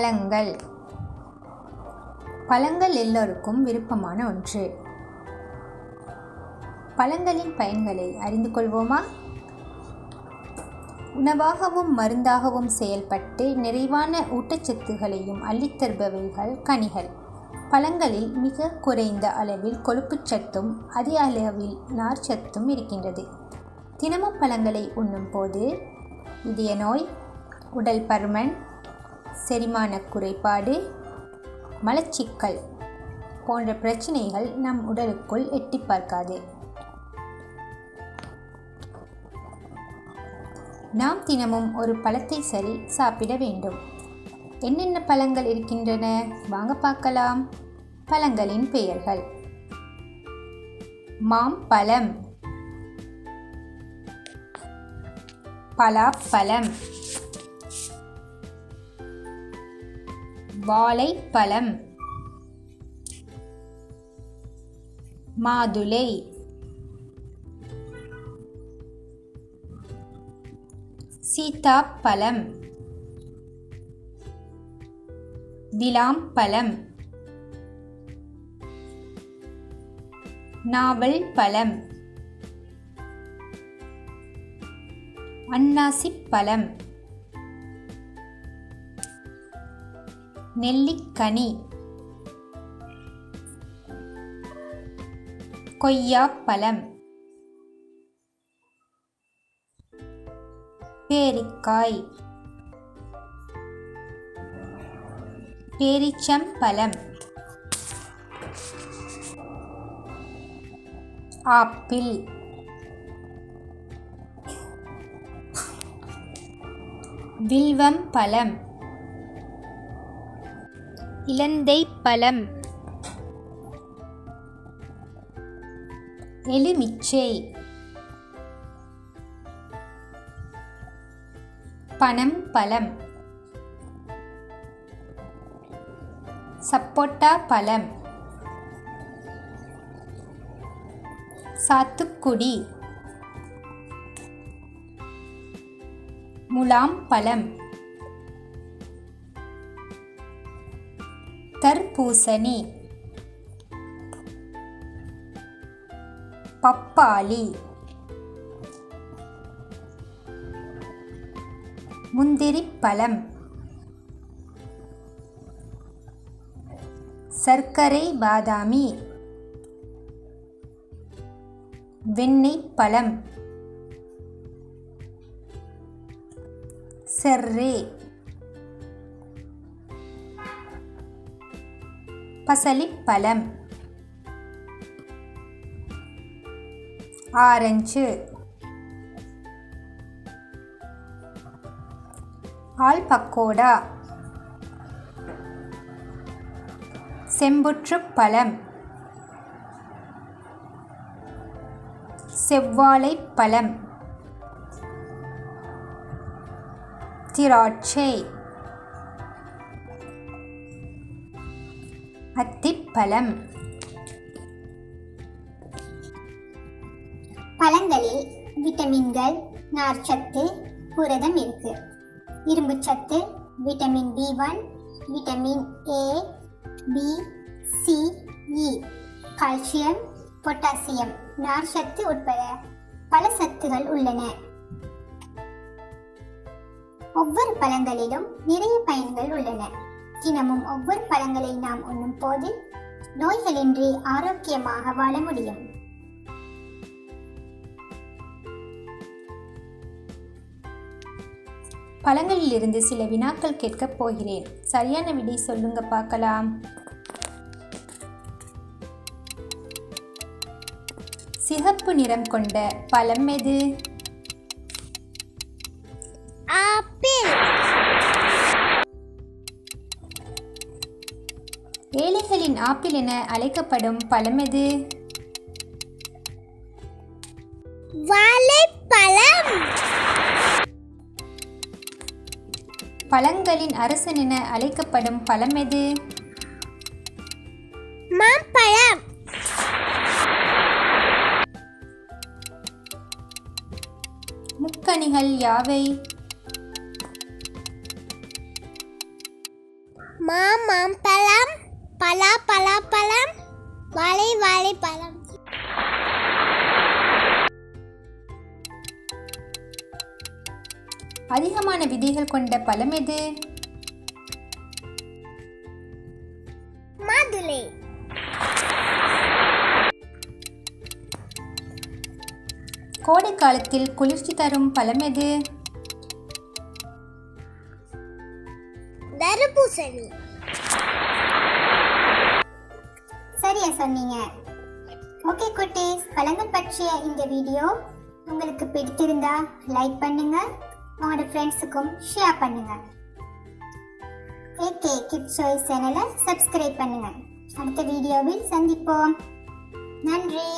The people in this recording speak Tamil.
பழங்கள். பழங்கள் எல்லோருக்கும் விருப்பமான ஒன்று. பழங்களின் பயன்களை அறிந்து கொள்வோமா? உணவாகவும் மருந்தாகவும் செயல்பட்டு நிறைவான ஊட்டச்சத்துகளையும் அள்ளித்தருபவைகள் கனிகள். பழங்களில் மிக குறைந்த அளவில் கொழுப்புச்சத்தும் அதிக அளவில் நார்ச்சத்தும் இருக்கின்றது. தினமும் பழங்களை உண்ணும் போது இதய நோய் உடல் பருமன் செரிமான குறைபாடு மலச்சிக்கல் போன்ற பிரச்சனைகள் நம் உடலுக்குள் எட்டி பார்க்காது. நாம் தினமும் ஒரு பழத்தை சரி சாப்பிட வேண்டும். என்னென்ன பழங்கள் இருக்கின்றன? வாங்க பார்க்கலாம். பழங்களின் பெயர்கள். மாம்பழம். பலாப்பழம். வாழைப்பழம். மாதுளை. சீதாப்பழம் விளாம்பழம் நாவல் பழம் அன்னாசிப்பழம். நெல்லிக்கனி. கொய்யாப்பழம். பேரிக்காய். பேரிச்சம்பழம். ஆப்பிள். வில்வம் பழம் இலந்தை பழம் எலுமிச்சை. பனம் பழம் சப்போட்டா பழம் சாத்துக்குடி. முலாம் பழம் தர்பூசணி. பப்பாளி. முந்திரி பழம் சர்க்கரை பாதாமி. வெண்ணெய் பழம் செர்ரே. பசலிப்பழம் ஆரஞ்சு. ஆல் பக்கோடா. செம்புற்றுப்பழம் பழம். பழம். திராட்சை. அத்திப்பழம் பழங்களில் விட்டமின்கள் நார்ச்சத்து புரதம் இருக்கு. இரும்புச்சத்து vitamin B one vitamin A B C E calcium potassium நார்ச்சத்து உட்பட பல சத்துகள் உள்ளன. ஒவ்வொரு பழங்களிலும் நிறைய பயன்கள் உள்ளன. தினமும் ஒவ்வொரு பழங்களை நாம் உண்ணும் போது நோய்களின்றி ஆரோக்கியமாக வாழ முடியும். பழங்களிலிருந்து சில வினாக்கள் கேட்கப் போகிறேன். சரியான விடை சொல்லுங்க பார்க்கலாம். சிகப்பு நிறம் கொண்ட பழம் எது? ஆப்பிள் என அழைக்கப்படும் பழம் எது? வாழைப்பழம். பழங்களின் அரசன் என அழைக்கப்படும் பழம் எது? மாம்பழம். முக்கணிகள் யாவை? மாமாம் பழம் பலா பலா பழம். வாழை வாழை பழம். அதிகமான விதைகள் கொண்ட பழம் எது? மாதுளை. கோடை காலத்தில் குளிர்ச்சி தரும் பழம் எது? தர்பூசணி. சரியா சொன்னீங்க. ஓகே குட்டீஸ். பழங்கள் பற்றிய இந்த வீடியோ உங்களுக்கு பிடித்திருந்தா லைக் பண்ணுங்க. உங்களோட ஃப்ரெண்ட்ஸுக்கும் ஷேர் பண்ணுங்க. ஏகே கிட் சாய்ஸ் சேனலை சப்ஸ்கிரைப் பண்ணுங்க. அடுத்த வீடியோவில் சந்திப்போம். நன்றி.